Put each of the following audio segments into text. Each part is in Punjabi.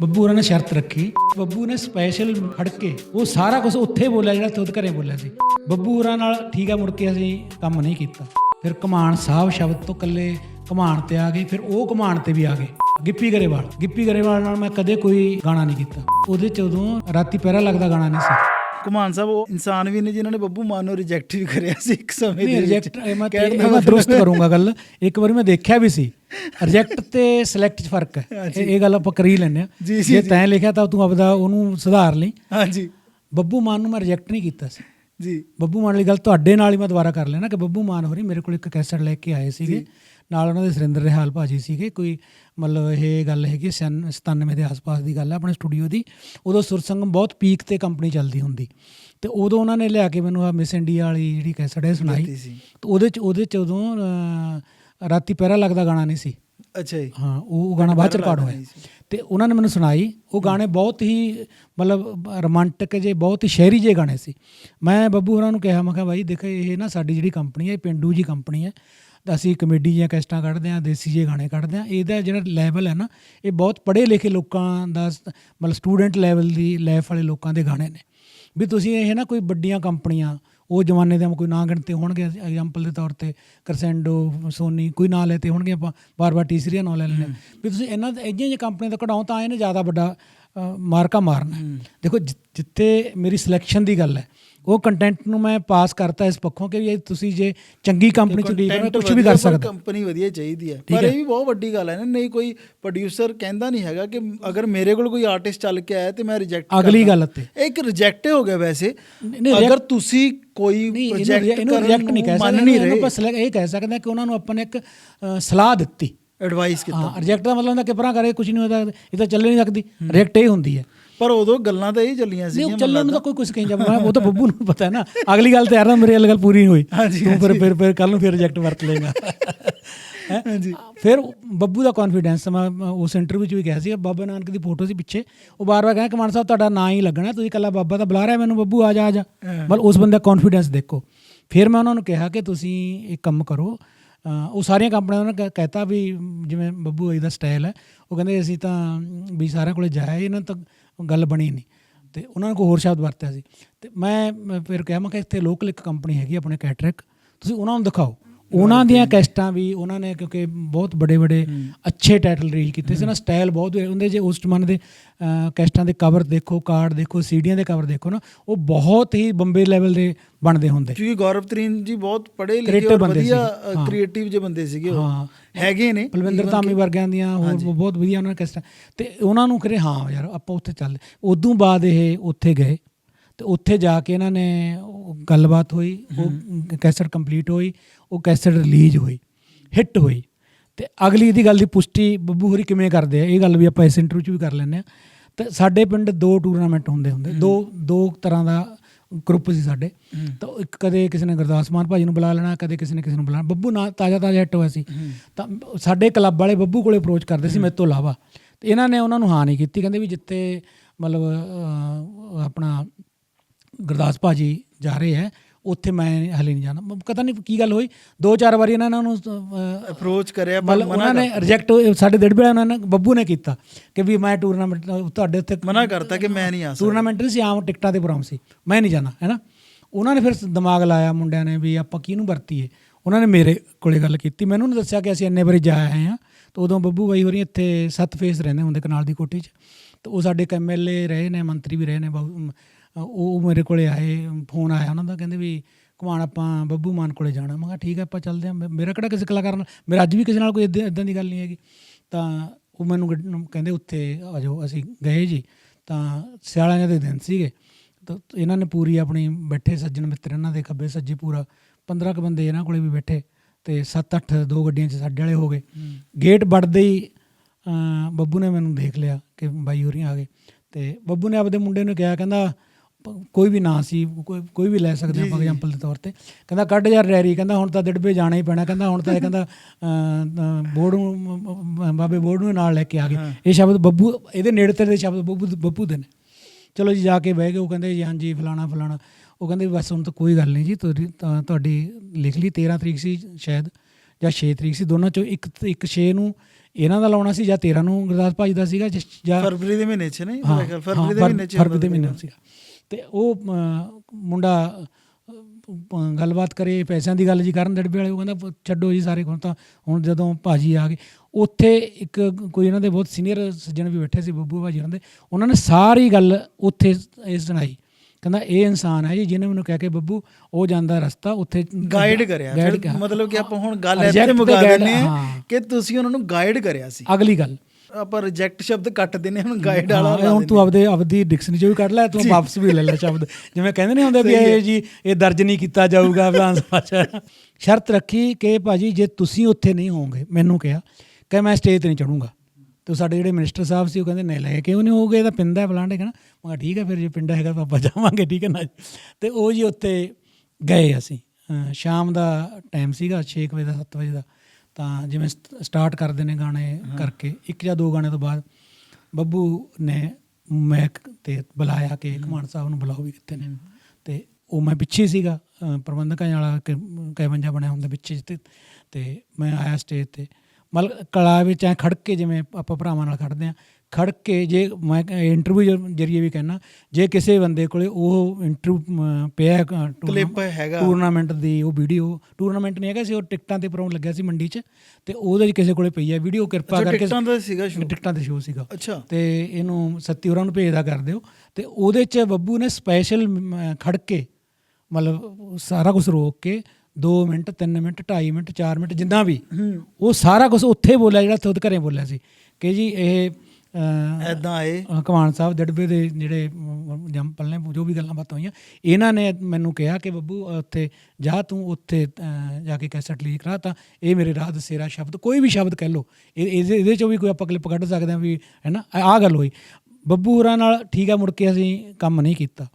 ਬੱਬੂ ਉਹਨਾਂ ਨੇ ਸ਼ਰਤ ਰੱਖੀ, ਬੱਬੂ ਨੇ ਸਪੈਸ਼ਲ ਫੜ ਕੇ ਉਹ ਸਾਰਾ ਕੁਝ ਉੱਥੇ ਬੋਲਿਆ ਜਿਹੜਾ ਤੁਧ ਘਰੇ ਬੋਲਿਆ ਸੀ। ਬੱਬੂ ਉਹਨਾਂ ਨਾਲ ਠੀਕ ਆ, ਮੁੜ ਕੇ ਅਸੀਂ ਕੰਮ ਨਹੀਂ ਕੀਤਾ। ਫਿਰ ਕਮਾਨ ਸਾਹਿਬ ਸ਼ਬਦ ਤੋਂ ਕੱਲੇ ਕਮਾਨ ਤੇ ਆ ਗਏ, ਫਿਰ ਉਹ ਕਮਾਨ ਤੇ ਵੀ ਆ ਗਏ। ਗਿੱਪੀ ਗਰੇਵਾਲ ਗਿੱਪੀ ਗਰੇਵਾਲ ਨਾਲ ਮੈਂ ਕਦੇ ਕੋਈ ਗਾਣਾ ਨਹੀਂ ਕੀਤਾ। ਉਹਦੇ ਚ ਉਦੋਂ ਰਾਤੀ ਪਹਿਰਾ ਲੱਗਦਾ ਗਾਣਾ ਨਹੀਂ ਸੀ। ਕੁਮਾਨ ਸਾਹਿਬ ਉਹ ਇਨਸਾਨ ਵੀ ਨੇ ਜਿਨ੍ਹਾਂ ਨੇ ਬੱਬੂ ਮਾਨ ਨੂੰ ਰਿਜੈਕਟ ਵੀ ਕਰਿਆ ਸੀ ਇੱਕ ਸਮੇਂ ਦੇ ਵਿੱਚ। ਰਿਜੈਕਟ ਮੈਂ ਦਰੁਸਤ ਕਰੂੰਗਾ ਗੱਲ। ਇੱਕ ਵਾਰੀ ਮੈਂ ਦੇਖਿਆ ਵੀ ਸੀ। ਰਿਜੈਕਟ ਤੇ ਸਿਲੈਕਟ 'ਚ ਫ਼ਰਕ ਹੈ। ਇਹ ਗੱਲ ਆਪਾਂ ਕਰੀ ਲੈਂਦੇ ਆ ਜੀ, ਜੀ, ਜੇ ਤੈਂ ਲਿਖਿਆ ਤਾਂ ਤੂੰ ਆਪਦਾ ਉਹਨੂੰ ਸੁਧਾਰ ਲਈ। ਹਾਂਜੀ। ਬੱਬੂ ਮਾਨ ਨੂੰ ਮੈਂ ਰਿਜੈਕਟ ਨਹੀਂ ਕੀਤਾ ਸੀ। ਜੀ। ਬੱਬੂ ਮਾਨ ਵਾਲੀ ਗੱਲ ਤੁਹਾਡੇ ਨਾਲ ਹੀ ਮੈਂ ਦੁਬਾਰਾ ਕਰ ਲੈਣਾ ਕਿ ਬੱਬੂ ਮਾਨ ਹੋਰੀ ਮੇਰੇ ਕੋਲ ਇੱਕ ਕੈਸਟ ਲੈ ਕੇ ਆਏ ਸੀਗੇ। ਨਾਲ ਉਹਨਾਂ ਦੇ ਸੁਰਿੰਦਰ ਰਿਹਾਲ ਭਾਜੀ ਸੀਗੇ। ਕੋਈ ਮਤਲਬ ਇਹ ਗੱਲ ਹੈਗੀ ਸਨ 97 ਦੇ ਆਸ-ਪਾਸ ਦੀ ਗੱਲ ਹੈ ਆਪਣੇ ਸਟੂਡੀਓ ਦੀ। ਉਦੋਂ ਸੁਰਸੰਗਮ ਬਹੁਤ ਪੀਕ ਤੇ ਕੰਪਨੀ ਚੱਲਦੀ ਹੁੰਦੀ। ਤੇ ਉਦੋਂ ਉਹਨਾਂ ਨੇ ਲਿਆ ਕੇ ਮੈਨੂੰ ਆ ਮਿਸ ਇੰਡੀਆ ਵਾਲੀ ਜਿਹੜੀ ਕੈਸਟ ਹੈ ਸੁਣਾਈ। ਤੇ ਉਹਦੇ ਚ ਉਹਦੇ ਚ ਉਦੋਂ ਰਾਤੀ ਪਹਿਰਾ ਲੱਗਦਾ ਗਾਣਾ ਨਹੀਂ ਸੀ। ਅੱਛਾ ਜੀ। ਹਾਂ ਉਹ ਉਹ ਗਾਣਾ ਬਾਅਦ ਚ ਰਿਕਾਰਡ ਹੋਇਆ। ਤੇ ਉਹਨਾਂ ਨੇ ਮੈਨੂੰ ਸੁਣਾਈ ਉਹ ਗਾਣੇ ਬਹੁਤ ਹੀ ਮਤਲਬ ਰੋਮਾਂਟਿਕ ਜੇ ਬਹੁਤ ਹੀ ਸ਼ਹਿਰੀ ਜੇ ਗਾਣੇ ਸੀ। ਮੈਂ ਬੱਬੂ ਹੋਰਾਂ ਨੂੰ ਕਿਹਾ ਮੈਂ ਕਿਹਾ ਬਾਈ ਦੇਖ ਇਹ ਨਾ ਸਾਡੀ ਜਿਹੜੀ ਕੰਪਨੀ ਹੈ ਇਹ ਪਿੰਡੂ ਜੀ ਕੰਪਨੀ ਹੈ। ਤਾਂ ਅਸੀਂ ਕਮੇਡੀ ਦੀਆਂ ਕੈਸਟਾਂ ਕੱਢਦੇ ਹਾਂ ਦੇਸੀ ਜੇ ਗਾਣੇ ਕੱਢਦੇ ਹਾਂ। ਇਹਦਾ ਜਿਹੜਾ ਲੈਵਲ ਹੈ ਨਾ ਇਹ ਬਹੁਤ ਪੜ੍ਹੇ ਲਿਖੇ ਲੋਕਾਂ ਦਾ ਮਤਲਬ ਸਟੂਡੈਂਟ ਲੈਵਲ ਦੀ ਲੈਫ ਵਾਲੇ ਲੋਕਾਂ ਦੇ ਗਾਣੇ ਨੇ। ਵੀ ਤੁਸੀਂ ਇਹ ਨਾ ਕੋਈ ਵੱਡੀਆਂ ਕੰਪਨੀਆਂ ਉਹ ਜ਼ਮਾਨੇ ਦੇ ਕੋਈ ਨਾਂ ਗਿਣਤੇ ਹੋਣਗੇ ਐਗਜ਼ਾਮਪਲ ਦੇ ਤੌਰ ਤੇ ਕਰਸੈਂਡੋ ਸੋਨੀ ਕੋਈ ਨਾਂ ਲੈਤੇ ਹੋਣਗੇ ਆਪਾਂ ਬਾਰ-ਬਾਰ ਟੀਸਰੀਆ ਨਾਂ ਲੈ ਲੈਣੇ ਵੀ ਤੁਸੀਂ ਇਹਨਾਂ ਦੇ ਇਹੀਆਂ ਜਿਹੀ ਕੰਪਨੀਆਂ ਤੋਂ ਕਢਾਓ ਤਾਂ ਇਹਨੇ ਜ਼ਿਆਦਾ ਵੱਡਾ ਮਾਰਕਾ ਮਾਰਨਾ। ਦੇਖੋ ਜਿੱਥੇ ਮੇਰੀ ਸਿਲੈਕਸ਼ਨ ਦੀ ਗੱਲ ਹੈ ਉਹ ਕੰਟੈਂਟ ਨੂੰ ਮੈਂ ਪਾਸ ਕਰਤਾ ਇਸ ਪੱਖੋਂ ਕਿ ਇਹ ਤੁਸੀਂ ਜੇ ਚੰਗੀ ਕੰਪਨੀ ਚ ਡੀਲ ਕਰੋ ਕੁਝ ਵੀ ਕਰ ਸਕਦਾ। ਕੰਪਨੀ ਵਧੀਆ ਚਾਹੀਦੀ ਹੈ। ਪਰ ਇਹ ਵੀ ਬਹੁਤ ਵੱਡੀ ਗੱਲ ਹੈ ਨਾ ਨਹੀਂ ਕੋਈ ਪ੍ਰੋਡਿਊਸਰ ਕਹਿੰਦਾ ਨਹੀਂ ਹੈਗਾ ਕਿ ਅਗਰ ਮੇਰੇ ਕੋਲ ਕੋਈ ਆਰਟਿਸਟ ਚੱਲ ਕੇ ਆਇਆ ਤੇ ਮੈਂ ਰਿਜੈਕਟ ਅਗਲੀ ਗੱਲ ਤੇ। ਇੱਕ ਰਿਜੈਕਟ ਹੋ ਗਿਆ ਵੈਸੇ। ਨਹੀਂ, ਅਗਰ ਤੁਸੀਂ ਕੋਈ ਪ੍ਰੋਜੈਕਟ ਇਹਨੂੰ ਰਿਜੈਕਟ ਨਹੀਂ ਕਹਿ ਸਕਦੇ। ਇਹਨੂੰ ਬਸ ਇਹ ਕਹਿ ਸਕਦੇ ਕਿ ਉਹਨਾਂ ਨੂੰ ਆਪਾਂ ਨੇ ਇੱਕ ਸਲਾਹ ਦਿੱਤੀ। ਐਡਵਾਈਸ ਕੀਤਾ। ਹਾਂ ਰਿਜੈਕਟ ਦਾ ਮਤਲਬ ਹੁੰਦਾ ਕਿ ਪਰਾਂ ਕਰੇ ਕੁਝ ਨਹੀਂ ਹੁੰਦਾ ਇਹ ਤਾਂ ਚੱਲੇ ਨਹੀਂ ਸਕਦੀ। ਰਿਜੈਕਟ ਇਹ ਹੁੰਦੀ ਹੈ। ਪਰ ਉਦੋਂ ਗੱਲਾਂ ਤਾਂ ਇਹ ਚੱਲੀਆਂ ਨਹੀਂ ਸੀ ਉਹ ਚੱਲਣ ਨੂੰ ਤਾਂ ਕੋਈ ਕੁਝ ਕਹੀਂ ਜਾ ਮੈਂ ਉਹ ਤਾਂ ਬੱਬੂ ਨੂੰ ਪਤਾ ਹੈ ਨਾ। ਅਗਲੀ ਗੱਲ ਤੇ ਯਾਰ ਨਾ ਮੇਰੀ ਵਾਲੀ ਗੱਲ ਪੂਰੀ ਨਹੀਂ ਹੋਈ। ਹਾਂਜੀ, ਤੂੰ ਫਿਰ ਫਿਰ ਫਿਰ ਕੱਲ ਨੂੰ ਫਿਰ ਰਿਜੈਕਟ ਵਰਤ ਲੇਗਾ ਹਾਂਜੀ। ਫਿਰ ਬੱਬੂ ਦਾ ਕੌਨਫੀਡੈਂਸ ਮੈਂ ਉਸ ਇੰਟਰਵਿਊ 'ਚ ਵੀ ਕਿਹਾ ਸੀ ਬਾਬਾ ਨਾਨਕ ਦੀ ਫੋਟੋ ਸੀ ਪਿੱਛੇ। ਉਹ ਬਾਰ-ਬਾਰ ਕਹਿੰਦਾ ਕਮਾਨ ਸਾਹਿਬ ਤੁਹਾਡਾ ਨਾਂ ਹੀ ਲੱਗਣਾ ਤੁਸੀਂ ਕੱਲਾ ਬਾਬਾ ਤਾਂ ਬੁਲਾ ਰਿਹਾ ਮੈਨੂੰ ਬੱਬੂ ਆ ਜਾ ਆ ਜਾ। ਮਤਲਬ ਉਸ ਬੰਦੇ ਦਾ ਕੌਨਫੀਡੈਂਸ ਦੇਖੋ। ਫਿਰ ਮੈਂ ਉਹਨਾਂ ਨੂੰ ਕਿਹਾ ਕਿ ਤੁਸੀਂ ਇੱਕ ਕੰਮ ਕਰੋ। ਉਹ ਸਾਰੀਆਂ ਕੰਪਨੀਆਂ ਨੇ ਕਹਿ- ਕਹਿਤਾ ਵੀ ਜਿਵੇਂ ਬੱਬੂ ਆਈ ਦਾ ਸਟਾਈਲ ਹੈ। ਉਹ ਕਹਿੰਦੇ ਅਸੀਂ ਤਾਂ ਵੀ ਸਾਰਿਆਂ ਕੋਲੇ ਜਾਇਆ ਇਹਨਾਂ ਤੱਕ ਗੱਲ ਬਣੀ ਨਹੀਂ। ਤੇ ਉਹਨਾਂ ਨੇ ਕੋਈ ਹੋਰ ਸ਼ਬਦ ਵਰਤਿਆ ਸੀ। ਤੇ ਮੈਂ ਫਿਰ ਕਿਹਾ, ਮੈਂ ਕਿ ਇੱਥੇ ਲੋਕਲ ਇੱਕ ਕੰਪਨੀ ਹੈਗੀ ਆਪਣੇ ਕੈਟਰਿਕ। ਤੁਸੀਂ ਉਹਨਾਂ ਨੂੰ ਦਿਖਾਓ। ਉਹਨਾਂ ਦੀਆਂ ਕੈਸਟਾਂ ਵੀ ਉਹਨਾਂ ਨੇ ਕਿਉਂਕਿ ਬਹੁਤ ਵੱਡੇ ਵੱਡੇ ਅੱਛੇ ਟਾਈਟਲ ਰੀਚ ਕੀਤੇ ਸੀ ਨਾ ਸਟਾਈਲ ਬਹੁਤ ਉਹਦੇ ਜੇ ਉਸ ਜ਼ਮਾਨੇ ਦੇ ਕੈਸਟਾਂ ਦੇ ਕਵਰ ਦੇਖੋ ਕਾਰਡ ਦੇਖੋ ਸੀਡੀਆਂ ਦੇ ਕਵਰ ਦੇਖੋ ਨਾ ਉਹ ਬਹੁਤ ਹੀ ਬੰਬੇ ਲੈਵਲ ਦੇ ਬਣਦੇ ਹੁੰਦੇ। ਕਿਉਂਕਿ ਗੌਰਵ ਤਰੀਨ ਜੀ ਬਹੁਤ ਪੜ੍ਹੇ ਲਿਖੇ ਔਰ ਵਧੀਆ। ਕ੍ਰੀਏਟਿਵ ਜਿਹੇ ਬੰਦੇ ਸੀਗੇ ਉਹ। ਹੈਗੇ ਨੇ ਬਲਵਿੰਦਰ ਧਾਮੀ ਵਰਗਿਆਂ ਦੀਆਂ ਹੋਰ ਬਹੁਤ ਵਧੀਆ ਉਹਨਾਂ ਨੇ ਕੈਸਟਾਂ। ਤੇ ਉਹਨਾਂ ਨੂੰ ਕਰੇ ਹਾਂ ਯਾਰ ਆਪਾਂ ਉੱਥੇ ਚੱਲਦੇ ਉਦੋਂ ਬਾਅਦ ਇਹ ਉੱਥੇ ਗਏ। ਤੇ ਉੱਥੇ ਜਾ ਕੇ ਇਹਨਾਂ ਨੇ ਗੱਲਬਾਤ ਹੋਈ ਉਹ ਕੈਸਟ ਕੰਪਲੀਟ ਹੋਈ। ਉਹ ਕੈਸਟ ਰਿਲੀਜ਼ ਹੋਈ, ਹਿੱਟ ਹੋਈ। ਤੇ ਅਗਲੀ ਦੀ ਗੱਲ ਦੀ ਪੁਸ਼ਟੀ ਬੱਬੂ ਹੋਰੀ ਕਿਵੇਂ ਕਰਦੇ ਆ, ਇਹ ਗੱਲ ਵੀ ਆਪਾਂ ਇਸ ਇੰਟਰਵਿਊ 'ਚ ਵੀ ਕਰ ਲੈਂਦੇ ਆ ਤੇ ਸਾਡੇ ਪਿੰਡ ਦੋ ਟੂਰਨਾਮੈਂਟ ਹੁੰਦੇ ਹੁੰਦੇ, ਦੋ ਦੋ ਤਰ੍ਹਾਂ ਦਾ ਗਰੁੱਪ ਸੀ ਸਾਡੇ। ਤਾਂ ਇੱਕ ਕਦੇ ਕਿਸੇ ਨੇ ਗੁਰਦਾਸ ਮਾਨ ਭਾਜੀ ਨੂੰ ਬੁਲਾ ਲੈਣਾ, ਕਦੇ ਕਿਸੇ ਨੇ ਕਿਸੇ ਨੂੰ ਬੁਲਾਣਾ ਬੱਬੂ ਨਾ ਤਾਜ਼ਾ ਤਾਜ਼ਾ ਹਿੱਟ ਹੋਇਆ ਸੀ। ਤਾਂ ਸਾਡੇ ਕਲੱਬ ਵਾਲੇ ਬੱਬੂ ਕੋਲੇ ਅਪਰੋਚ ਕਰਦੇ ਸੀ ਮੇਰੇ ਤੋਂ ਇਲਾਵਾ। ਤੇ ਇਹਨਾਂ ਨੇ ਉਹਨਾਂ ਨੂੰ ਹਾਂ ਨਹੀਂ ਕੀਤੀ, ਕਹਿੰਦੇ ਵੀ ਜਿੱਥੇ ਮਤਲਬ ਆਪਣਾ ਗੁਰਦਾਸ ਭਾਜੀ ਜਾ ਰਹੇ ਹੈ ਉੱਥੇ ਮੈਂ ਹਲੇ ਨਹੀਂ ਜਾਣਾ। ਪਤਾ ਨਹੀਂ ਕੀ ਗੱਲ ਹੋਈ। ਦੋ ਚਾਰ ਵਾਰੀ ਇਹਨਾਂ ਨੇ ਅਪਰੋਚ ਕਰਿਆ ਪਰ ਉਹਨਾਂ ਨੇ ਰਿਜੈਕਟ ਸਾਡੇ ਡੇਢ ਵੇਲੇ ਉਹਨਾਂ ਨੇ ਬੱਬੂ ਨੇ ਕੀਤਾ ਕਿ ਵੀ ਮੈਂ ਟੂਰਨਾਮੈਂਟ ਤੁਹਾਡੇ ਉੱਥੇ ਮਨਾ ਕਰਤਾ ਕਿ ਮੈਂ ਨਹੀਂ ਆ ਸਕਦਾ। ਟੂਰਨਾਮੈਂਟ ਨਹੀਂ ਸੀ ਆਮ ਟਿਕਟਾਂ ਤੇ ਪ੍ਰੋਗਰਾਮ ਸੀ। ਮੈਂ ਨਹੀਂ ਜਾਣਾ ਹੈਨਾ ਉਹਨਾਂ ਨੇ ਫਿਰ ਦਿਮਾਗ ਲਾਇਆ ਮੁੰਡਿਆਂ ਨੇ ਵੀ ਆਪਾਂ ਕਿਹਨੂੰ ਵਰਤੀਏ? ਉਹਨਾਂ ਨੇ ਮੇਰੇ ਕੋਲੇ ਗੱਲ ਕੀਤੀ। ਮੈਨੂੰ ਉਹਨੇ ਦੱਸਿਆ ਕਿ ਅਸੀਂ ਇੰਨੇ ਵਾਰੀ ਜਾ ਆਏ ਹਾਂ। ਤਾਂ ਉਦੋਂ ਬੱਬੂ ਬਾਈ ਹੋਰੀ ਇੱਥੇ ਸੱਤ ਫੇਸ ਰਹਿੰਦੇ ਹੁੰਦੇ ਕਨਾਲ ਦੀ ਕੋਠੀ 'ਚ। ਤੇ ਉਹ ਸਾਡੇ ਐਮਐਲਏ ਰਹੇ ਨੇ ਮੰਤਰੀ ਵੀ ਰਹੇ ਨੇ ਉਹ ਮੇਰੇ ਕੋਲੇ ਆਏ ਫੋਨ ਆਇਆ ਉਹਨਾਂ ਦਾ ਕਹਿੰਦੇ ਵੀ ਘੁਮਾਣ ਆਪਾਂ ਬੱਬੂ ਮਾਨ ਕੋਲੇ ਜਾਣਾ। ਮੈਂ ਕਿਹਾ ਠੀਕ ਹੈ ਆਪਾਂ ਚੱਲਦੇ ਮੇ- ਮੇਰਾ ਕਿਹੜਾ ਕਿਸੇ ਕਲਾਕਾਰ ਨਾਲ ਮੇਰਾ ਅੱਜ ਵੀ ਕਿਸੇ ਨਾਲ ਕੋਈ ਇਦਾਂ ਦੀ ਗੱਲ ਨਹੀਂ ਹੈਗੀ। ਤਾਂ ਉਹ ਮੈਨੂੰ ਕਹਿੰਦੇ ਉੱਥੇ ਆ ਜਾਓ ਅਸੀਂ ਗਏ ਜੀ। ਤਾਂ ਸਿਆਲਾਂ ਦੇ ਦਿਨ ਸੀਗੇ। ਤਾਂ ਇਹਨਾਂ ਨੇ ਪੂਰੀ ਆਪਣੀ ਬੈਠੇ ਸੱਜਣ ਮਿੱਤਰ ਇਹਨਾਂ ਦੇ ਖੱਬੇ ਸੱਜੇ ਪੂਰਾ 15 ਕ ਬੰਦੇ ਇਹਨਾਂ ਕੋਲੇ ਵੀ ਬੈਠੇ ਤੇ 7-8 ਦੋ ਗੱਡੀਆਂ 'ਚ ਸਾਡੇ ਵਾਲੇ ਹੋ ਗਏ। ਗੇਟ ਵੜਦੇ ਹੀ ਬੱਬੂ ਨੇ ਮੈਨੂੰ ਦੇਖ ਲਿਆ ਕਿ ਬਾਈ ਹੋਰੀਆਂ ਆ ਗਏ। ਤੇ ਬੱਬੂ ਨੇ ਆਪਦੇ ਮੁੰਡੇ ਨੂੰ ਕਿਹਾ ਕਹਿੰਦਾ ਕੋਈ ਵੀ ਨਾਂ ਸੀ ਕੋਈ ਕੋਈ ਵੀ ਲੈ ਸਕਦੇ ਆਪਾਂ ਐਗਜ਼ਾਮਪਲ ਦੇ ਤੌਰ ਤੇ। ਕਹਿੰਦਾ ਕੱਢ ਯਾਰ ਰੈਰੀ ਕਹਿੰਦਾ ਹੁਣ ਤਾਂ ਦਿੜਬੇ ਜਾਣਾ ਹੀ ਪੈਣਾ ਕਹਿੰਦਾ ਹੁਣ ਤਾਂ ਇਹ ਕਹਿੰਦਾ ਬੋਰਡ ਨੂੰ ਬਾਬੇ ਬੋਰਡ ਨੂੰ ਨਾਲ ਲੈ ਕੇ ਆ ਗਏ। ਇਹ ਸ਼ਬਦ ਬੱਬੂ ਇਹਦੇ ਨੇੜੇ ਤੇੜੇ ਸ਼ਬਦ ਬੱਬੂ ਬੱਬੂ ਦੇ ਨੇ। ਚਲੋ ਜੀ ਜਾ ਕੇ ਬਹਿ ਗਏ ਉਹ ਕਹਿੰਦੇ ਜੀ ਹਾਂਜੀ ਫਲਾਣਾ ਫਲਾਣਾ। ਉਹ ਕਹਿੰਦੇ ਬਸ ਹੁਣ ਤਾਂ ਕੋਈ ਗੱਲ ਨਹੀਂ ਜੀ ਤੁਹਾਡੀ ਲਿਖ ਲਈ 13 ਤਰੀਕ ਸੀ ਸ਼ਾਇਦ ਜਾਂ 6 ਤਰੀਕ ਸੀ ਦੋਨਾਂ ਚੋਂ ਇੱਕ ਇੱਕ 6 ਨੂੰ ਇਹਨਾਂ ਦਾ ਲਾਉਣਾ ਸੀ ਜਾਂ 13 ਨੂੰ ਗੁਰਦਾਸ ਭਾਜੀ ਦਾ ਸੀਗਾ ਜਾਂ ਫਰਵਰੀ ਦੇ ਮਹੀਨੇ 'ਚ ਨਹੀਂ ਫਰਵਰੀ ਦੇ ਮਹੀਨੇ 'ਚ ਫਰਵਰੀ ਦੇ ਮਹੀਨੇ ਸੀਗਾ। ਤੇ ਉਹ ਮੁੰਡਾ ਗੱਲਬਾਤ ਕਰੇ ਪੈਸਿਆਂ ਦੀ ਗੱਲ ਜੀ ਕਰਨ ਡੜਬੇ ਵਾਲੇ ਉਹ ਕਹਿੰਦਾ ਛੱਡੋ ਜੀ ਸਾਰੇ ਹੁਣ ਤਾਂ ਹੁਣ ਜਦੋਂ ਭਾਜੀ ਆ ਗਏ। ਉੱਥੇ ਇੱਕ ਕੋਈ ਇਹਨਾਂ ਦੇ ਬਹੁਤ ਸੀਨੀਅਰ ਸੱਜਣ ਵੀ ਬੈਠੇ ਸੀ ਬੱਬੂ ਭਾਜੀ ਉਹਨਾਂ ਦੇ। ਉਹਨਾਂ ਨੇ ਸਾਰੀ ਗੱਲ ਉੱਥੇ ਇਹ ਸੁਣਾਈ। ਕਹਿੰਦਾ ਇਹ ਇਨਸਾਨ ਹੈ ਜੀ ਜਿਹਨੇ ਮੈਨੂੰ ਕਹਿ ਕੇ ਬੱਬੂ ਉਹ ਜਾਂਦਾ ਰਸਤਾ ਉੱਥੇ ਗਾਈਡ ਕਰਿਆ। ਮਤਲਬ ਕਿ ਆਪਾਂ ਹੁਣ ਗੱਲ ਇੱਥੇ ਮੁਕਾ ਆ। ਕਿ ਤੁਸੀਂ ਉਹਨਾਂ ਨੂੰ ਗਾਈਡ ਕਰਿਆ ਸੀ। ਅਗਲੀ ਗੱਲ। ਆਪਾਂ ਰਿਜੈਕਟ ਸ਼ਬਦ ਕੱਟ ਹਾਂ, ਹੁਣ ਗਾਈਡ ਵਾਲਾ ਹਾਂ, ਹੁਣ ਤੂੰ ਆਪਦੇ ਆਪਦੀ ਡਿਕਸ਼ਨਰੀ ਚੋਂ ਵੀ ਕੱਢ ਲੈ ਤੂੰ ਵਾਪਸ ਵੀ ਲੈ ਲੈ ਸ਼ਬਦ। ਜਿਵੇਂ ਕਹਿੰਦੇ ਨਹੀਂ ਹੁੰਦੇ ਵੀ ਇਹ ਜੀ ਇਹ ਦਰਜ ਨਹੀਂ ਕੀਤਾ ਜਾਊਗਾ ਸਭਾ ਚ ਸ਼ਰਤ ਰੱਖੀ ਕਿ ਭਾਜੀ ਜੇ ਤੁਸੀਂ ਉੱਥੇ ਨਹੀਂ ਹੋਵੋਗੇ ਮੈਨੂੰ ਕਿਹਾ ਕਿ ਮੈਂ ਸਟੇਜ ਤੇ ਨਹੀਂ ਚੜੂੰਗਾ ਤੇ ਸਾਡੇ ਜਿਹੜੇ ਮਿਨਿਸਟਰ ਸਾਹਿਬ ਸੀ ਉਹ ਕਹਿੰਦੇ ਨਹੀਂ ਲੈ ਕਿਉਂ ਨਹੀਂ ਹੋਗੇ ਇਹ ਤਾਂ ਪਿੰਡ ਹੈ ਫਲਾਣੇ ਕਹਿੰਦਾ। ਮੈਂ ਕਿਹਾ ਠੀਕ ਹੈ ਫਿਰ ਜੇ ਪਿੰਡ ਹੈਗਾ ਤਾਂ ਆਪਾਂ ਜਾਵਾਂਗੇ ਠੀਕ ਹੈ ਨਾ। ਤੇ ਉਹ ਜੀ ਉੱਥੇ ਗਏ ਅਸੀਂ। ਸ਼ਾਮ ਦਾ ਟਾਈਮ ਸੀਗਾ 6 ਵਜੇ ਦਾ 7 ਵਜੇ ਦਾ। ਤਾਂ ਜਿਵੇਂ ਸਟਾਰਟ ਕਰਦੇ ਨੇ ਗਾਣੇ ਕਰਕੇ ਇੱਕ ਜਾਂ ਦੋ ਗਾਣੇ ਤੋਂ ਬਾਅਦ ਬੱਬੂ ਨੇ ਮੈਕ ਤੇ ਬੁਲਾਇਆ ਕਿ ਘਮਾਨ ਸਾਹਿਬ ਨੂੰ ਬੁਲਾਓ ਵੀ ਕਿੱਥੇ ਨੇ। ਤੇ ਉਹ ਮੈਂ ਪਿੱਛੇ ਸੀਗਾ ਪ੍ਰਬੰਧਕਾਂ ਵਾਲਾ ਜਿਹਾ ਬਣਿਆ ਹੁੰਦਾ ਪਿੱਛੇ ਤੇ ਤੇ ਮੈਂ ਆਇਆ ਸਟੇਜ ਤੇ। ਮਤਲਬ ਕਲਾ ਵਿੱਚ ਐ ਖੜ ਕੇ ਜਿਵੇਂ ਆਪਾਂ ਭਰਾਵਾਂ ਨਾਲ ਖੜਦੇ ਆ ਖੜ ਕੇ ਜੇ ਮੈਂ ਇੰਟਰਵਿਊ ਜਰੀਏ ਵੀ ਕਹਿਣਾ ਜੇ ਕਿਸੇ ਬੰਦੇ ਕੋਲੇ ਉਹ ਇੰਟਰਵਿਊ ਪਿਆ Clip ਹੈਗਾ। ਟੂਰਨਾਮੈਂਟ ਦੀ ਉਹ ਵੀਡੀਓ ਟੂਰਨਾਮੈਂਟ ਨਹੀਂ ਹੈਗਾ ਸੀ ਉਹ ਟਿਕਟਾਂ ਤੇ ਪਰੋਂ ਲੱਗਿਆ ਸੀ ਮੰਡੀ 'ਚ ਤੇ ਉਹਦੇ 'ਚ ਕਿਸੇ ਕੋਲੇ ਪਈ ਹੈ ਵੀਡੀਓ ਕਿਰਪਾ ਕਰਕੇ ਟਿਕਟਾਂ ਦਾ ਸੀਗਾ show? ਟਿਕਟਾਂ ਤੇ ਸ਼ੋਅ ਸੀਗਾ। ਅੱਛਾ। ਤੇ ਇਹਨੂੰ ਸੱਤੀ ਹੋਰਾਂ ਨੂੰ ਭੇਜਦਾ ਕਰ ਦਿਓ। ਤੇ ਉਹਦੇ 'ਚ ਬੱਬੂ ਨੇ ਸਪੈਸ਼ਲ ਖੜ ਕੇ ਮਤਲਬ ਸਾਰਾ ਕੁਝ ਰੋਕ ਕੇ 2 ਮਿੰਟ 3 ਮਿੰਟ 2.5 ਮਿੰਟ 4 ਮਿੰਟ ਜਿੰਨਾ ਵੀ ਉਹ ਸਾਰਾ ਕੁਝ ਉੱਥੇ ਬੋਲਿਆ ਜਿਹੜਾ ਖੁਦ ਘਰੇ ਬੋਲਿਆ ਸੀ। ਕਿ ਜੀ ਇਹ ਐਦਾਂ ਆਏ ਕਮਾਨ ਸਾਹਿਬ ਜੜਬੇ ਦੇ ਜਿਹੜੇ ਅਮ, ਜੰਮ ਪਲਨੇ ਜੋ ਵੀ ਗੱਲਾਂ ਬਾਤਾਂ ਹੋਈਆਂ ਇਹਨਾਂ ਨੇ ਮੈਨੂੰ ਕਿਹਾ ਕਿ ਬੱਬੂ ਉੱਥੇ ਜਾ ਤੂੰ ਉੱਥੇ ਜਾ ਕੇ ਕੈਸਟ ਲੀਕ ਕਰਾ ਤਾਂ ਇਹ ਮੇਰੇ ਰਾਹ ਦਸੇਰਾ ਸ਼ਬਦ ਕੋਈ ਵੀ ਸ਼ਬਦ ਕਹਿ ਲਓ। ਇਹ ਇਹਦੇ ਇਹਦੇ ਚੋਂ ਵੀ ਕੋਈ ਆਪਾਂ ਕਲਿੱਪ ਕੱਢ ਸਕਦੇ ਹਾਂ ਵੀ ਹੈ ਨਾ? ਆਹ ਗੱਲ ਹੋਈ। ਬੱਬੂ ਹੋਰਾਂ ਨਾਲ ਠੀਕ ਆ ਮੁੜ ਕੇ ਅਸੀਂ ਕੰਮ ਨਹੀਂ ਕੀਤਾ।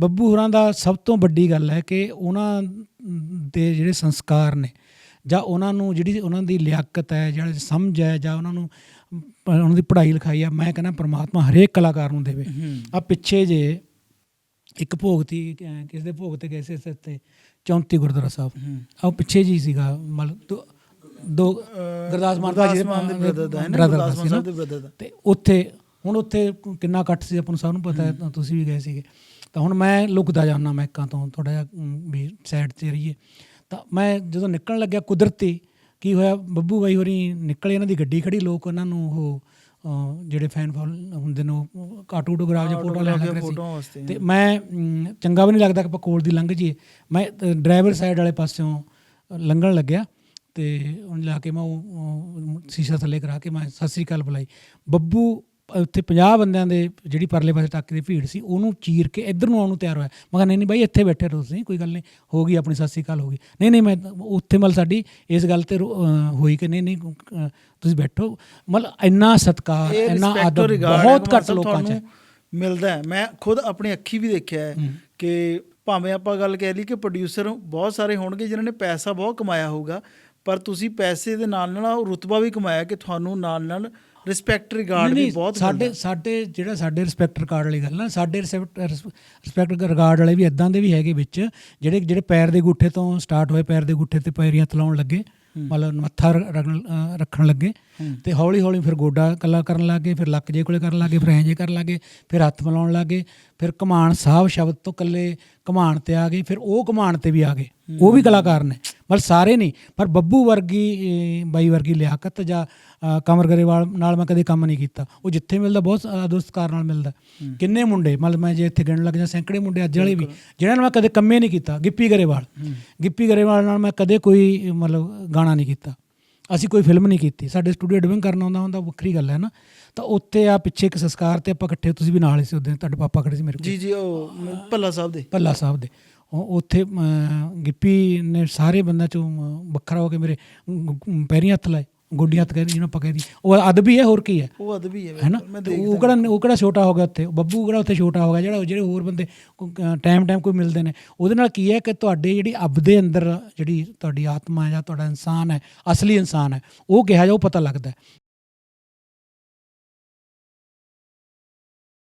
ਬੱਬੂ ਹੋਰਾਂ ਦਾ ਸਭ ਤੋਂ ਵੱਡੀ ਗੱਲ ਹੈ ਕਿ ਉਹਨਾਂ ਦੇ ਜਿਹੜੇ ਸੰਸਕਾਰ ਨੇ ਜਾਂ ਉਹਨਾਂ ਨੂੰ ਜਿਹੜੀ ਉਹਨਾਂ ਦੀ ਲਿਆਕਤ ਹੈ ਜਾਂ ਸਮਝ ਹੈ ਜਾਂ ਉਹਨਾਂ ਨੂੰ ਉਹਨਾਂ ਦੀ ਪੜ੍ਹਾਈ ਲਿਖਾਈ ਆ ਮੈਂ ਕਹਿੰਦਾ ਪ੍ਰਮਾਤਮਾ ਹਰੇਕ ਕਲਾਕਾਰ ਨੂੰ ਦੇਵੇ। ਆ ਪਿੱਛੇ ਜੇ ਇੱਕ ਭੋਗ ਤੀ ਕਿਸ ਦੇ ਭੋਗ ਤੇ ਗਏ ਸੀ ਤੇ? 34 ਗੁਰਦੁਆਰਾ ਸਾਹਿਬ। ਆ ਪਿੱਛੇ ਜੀ ਸੀਗਾ ਮਤਲਬ ਦੋ- ਗੁਰਦਾਸ ਮਾਨ ਮਾਨ ਦੇ brother ਦਾ ਹੈ ਨਾ, ਗੁਰਦਾਸ ਮਾਨ। ਸਾਹਿਬ ਦੇ brother ਦਾ। ਤੇ ਉੱਥੇ ਹੁਣ ਉੱਥੇ ਕਿੰਨਾ ਇਕੱਠ ਸੀ ਆਪਾਂ ਨੂੰ ਸਭ ਨੂੰ ਪਤਾ ਹੈ ਤੁਸੀਂ ਵੀ ਗਏ ਸੀਗੇ। ਤਾਂ ਹੁਣ ਮੈਂ ਲੁਕਦਾ ਜਾਂਦਾ ਮੈਕਾਂ ਤੋਂ ਥੋੜਾ ਜਿਹਾ ਵੀ ਸਾਈਡ ਤੇ ਰਹੀਏ। ਤਾਂ ਮੈਂ ਜਦੋਂ ਨਿਕਲਣ ਲੱਗਿਆ ਕੁਦਰਤੀ ਕੀ ਹੋਇਆ? ਬੱਬੂ ਬਾਈ ਹੋਰੀ ਨਿਕਲੇ ਇਹਨਾਂ ਦੀ ਗੱਡੀ ਖੜੀ ਲੋਕ ਉਹਨਾਂ ਨੂੰ ਉਹ ਅਹ, ਜਿਹੜੇ ਫੈਨ ਫਾਲ ਹੁੰਦੇ ਨੇ ਉਹ ਕਾਟੂਟੋਗ੍ਰਾਫ ਜਾਂ ਫੋਟੋ ਲੈਣ ਲੱਗ ਰਹੇ ਫੋਟੋਆਂ ਵਾਸਤੇ। ਸੀ ਤੇ ਮੈਂ ਅਮ, ਚੰਗਾ ਵੀ ਨਹੀਂ ਲੱਗਦਾ ਕਿ ਆਪਾਂ ਕੋਲ ਦੀ ਲੰਘ ਜੀਏ ਮੈਂ ਡਰਾਈਵਰ ਸਾਈਡ ਵਾਲੇ ਪਾਸਿਓਂ ਲੰਘਣ ਲੱਗਿਆ ਤੇ ਉਹਨੂੰ ਲਾ ਕੇ ਮੈਂ ਉਹ ਉਹ ਸ਼ੀਸ਼ਾ ਥੱਲੇ ਕਰਾ ਕੇ ਮੈਂ ਸਤਿ ਸ੍ਰੀ ਅਕਾਲ ਬੁਲਾਈ। ਬੱਬੂ ਉੱਥੇ 50 ਬੰਦਿਆਂ ਦੇ ਜਿਹੜੀ ਪਰਲੇ ਪਾਸੇ ਟੱਕ ਦੀ ਭੀੜ ਸੀ ਉਹਨੂੰ ਚੀਰ ਕੇ ਇੱਧਰ ਨੂੰ ਆਉਣ ਨੂੰ ਤਿਆਰ ਹੋਇਆ। ਮੈਂ ਕਿਹਾ ਨਹੀਂ ਨਹੀਂ ਬਾਈ ਇੱਥੇ ਬੈਠੇ ਰਹੋ ਤੁਸੀਂ ਕੋਈ ਗੱਲ ਨਹੀਂ ਹੋ ਗਈ ਆਪਣੀ ਸਤਿ ਸ੍ਰੀ ਅਕਾਲ ਹੋ ਗਈ। ਨਹੀਂ ਨਹੀਂ ਮੈਂ ਉੱਥੇ ਮਤਲਬ ਸਾਡੀ ਇਸ ਗੱਲ ਤੇ ਹੋਈ ਕਿ ਨਹੀਂ ਨਹੀਂ ਤੁਸੀਂ ਬੈਠੋ। ਮਤਲਬ ਇੰਨਾ ਸਤਿਕਾਰ ਇੰਨਾ ਆਦਰ ਬਹੁਤ ਘੱਟ ਲੋਕਾਂ 'ਚ। ਮਿਲਦਾ ਹੈ। ਮੈਂ ਖੁਦ ਆਪਣੀ ਅੱਖੀ ਵੀ ਦੇਖਿਆ ਹੈ ਕਿ ਭਾਵੇਂ ਆਪਾਂ ਗੱਲ ਕਹਿ ਲਈ ਕਿ ਪ੍ਰੋਡਿਊਸਰ ਬਹੁਤ ਸਾਰੇ ਹੋਣਗੇ ਜਿਨ੍ਹਾਂ ਨੇ ਪੈਸਾ ਬਹੁਤ ਕਮਾਇਆ ਹੋਊਗਾ ਪਰ ਤੁਸੀਂ ਪੈਸੇ ਦੇ ਨਾਲ ਨਾਲ ਉਹ ਰੁਤਬਾ ਵੀ ਕਮਾਇਆ ਕਿ ਤੁਹਾਨੂੰ ਨਾਲ ਨਾਲ ਰਿਸਪੈਕਟ ਰਿਗਾਰਡ ਵੀ ਬਹੁਤ ਸਾਡੇ। ਸਾਡੇ ਜਿਹੜਾ ਸਾਡੇ ਰਿਸਪੈਕਟ ਰਿਕਾਰਡ ਵਾਲੀ ਗੱਲ ਨਾ ਸਾਡੇ ਰਿਸਪੈਕਟ ਰਿਕਾਰਡ ਵਾਲੇ ਵੀ ਇਦਾਂ ਦੇ ਵੀ ਹੈਗੇ ਵਿੱਚ ਜਿਹੜੇ ਜਿਹੜੇ ਪੈਰ ਦੇ ਗੁੱਠੇ ਤੋਂ ਸਟਾਰਟ ਹੋਏ ਪੈਰ ਦੇ ਗੁੱਠੇ ਤੇ ਪੈਰੀਆਂ ਤਲਾਉਣ ਲੱਗੇ ਮਤਲਬ ਮੱਥਾ ਰੱਖਣ ਲੱਗੇ ਤੇ ਹੌਲੀ ਹੌਲੀ ਫਿਰ ਗੋਡਾ ਕੱਲਾ ਕਰਨ ਲੱਗੇ ਫਿਰ ਲੱਕ ਜੇ ਕੋਲੇ ਕਰਨ ਲੱਗੇ ਫਿਰ ਐਂ ਜੇ ਕਰਨ ਲੱਗੇ ਫਿਰ ਹੱਥ ਮਿਲਾਉਣ ਲੱਗੇ ਫਿਰ ਕਮਾਨ ਸਾਹਿਬ ਸ਼ਬਦ ਤੋਂ ਕੱਲੇ ਕਮਾਨ ਤੇ ਆ ਗਏ ਫਿਰ ਉਹ ਕਮਾਨ ਤੇ ਵੀ ਆ ਗਏ। ਉਹ ਵੀ ਕਲਾਕਾਰ ਨੇ। ਮਤਲਬ ਸਾਰੇ ਨਹੀਂ ਪਰ ਬੱਬੂ ਵਰਗੀ ਬਾਈ ਵਰਗੀ ਲਿਆਕਤ ਜਾਂ ਕਮਰ ਗਰੇਵਾਲ ਨਾਲ ਮੈਂ ਕਦੇ ਕੰਮ ਨਹੀਂ ਕੀਤਾ। ਉਹ ਜਿੱਥੇ ਮਿਲਦਾ ਬਹੁਤ ਦੋਸਤਕਾਰ ਨਾਲ ਮਿਲਦਾ। ਕਿੰਨੇ ਮੁੰਡੇ ਮਤਲਬ ਮੈਂ ਜੇ ਇੱਥੇ ਗਿਣਨ ਲੱਗ ਜਾਂ ਸੈਂਕੜੇ ਮੁੰਡੇ ਅੱਜ ਵਾਲੇ ਵੀ ਜਿਹਨਾਂ ਨਾਲ ਮੈਂ ਕਦੇ ਕੰਮੇ ਨਹੀਂ ਕੀਤਾ ਗਿੱਪੀ ਗਰੇਵਾਲ। ਗਿੱਪੀ ਗਰੇਵਾਲ ਨਾਲ ਮੈਂ ਕਦੇ ਕੋਈ ਮਤਲਬ ਗਾਣਾ ਨਹੀਂ ਕੀਤਾ। ਅਸੀਂ ਕੋਈ ਫਿਲਮ ਨਹੀਂ ਕੀਤੀ। ਸਾਡੇ ਸਟੂਡੀਓ ਡਬਿੰਗ ਕਰਨਾ ਹੁੰਦਾ ਹੁੰਦਾ ਵੱਖਰੀ ਗੱਲ ਹੈ ਨਾ। ਤਾਂ ਉੱਥੇ ਆ ਪਿੱਛੇ ਇੱਕ ਸੰਸਕਾਰ ਤੇ ਆਪਾਂ ਇਕੱਠੇ ਤੁਸੀਂ ਵੀ ਨਾਲ ਹੀ ਸੀ ਉਦੋਂ ਤੁਹਾਡੇ ਪਾਪਾ ਖੜੇ ਸੀ ਮੇਰੇ ਕੋਲ। ਜੀ ਜੀ ਉਹ ਭੱਲਾ ਸਾਹਿਬ ਦੇ। ਭੱਲਾ ਸਾਹਿਬ ਦੇ। ਉੱਥੇ ਅਮ, ਗਿੱਪੀ ਨੇ ਸਾਰੇ ਬੰਦਿਆਂ ਚੋਂ ਵੱਖਰਾ ਹੋ ਕੇ ਮੇਰੇ ਪੈਰੀਂ ਹੱਥ ਲਾਏ ਗੋਡੀਆਂ ਹੱਥ ਕਹਿੰਦੇ ਜਿਹਨੂੰ ਆਪਾਂ ਕਹਿੰਦੇ ਉਹ ਅਦਬੀ ਹੈ ਹੋਰ ਕੀ ਹੈ? ਉਹ ਅਦਬੀ ਹੈ ਹੈ ਨਾ ਬਿਲਕੁਲ, ਮੈਂ ਤੇ ਦੇਖਦਾ ਉਹ ਕਿਹੜਾ ਉਹ ਕਿਹੜਾ ਛੋਟਾ ਹੋ ਗਿਆ ਉੱਥੇ? ਬੱਬੂ ਕਿਹੜਾ ਉੱਥੇ ਛੋਟਾ ਹੋ ਗਿਆ? ਜਿਹੜਾ ਜਿਹੜੇ ਹੋਰ ਬੰਦੇ ਟਾਈਮ ਟਾਈਮ ਕੋਈ ਮਿਲਦੇ ਨੇ। ਉਹਦੇ ਨਾਲ ਕੀ ਹੈ ਕਿ ਤੁਹਾਡੇ ਜਿਹੜੀ ਅਬ ਦੇ ਅੰਦਰ ਜਿਹੜੀ ਤੁਹਾਡੀ ਆਤਮਾ ਹੈ ਜਾਂ ਤੁਹਾਡਾ ਇਨਸਾਨ ਹੈ ਅਸਲੀ ਇਨਸਾਨ ਹੈ ਉਹ ਕਿਹਾ ਜਾ ਉਹ ਪਤਾ ਲੱਗਦਾ ਹੈ।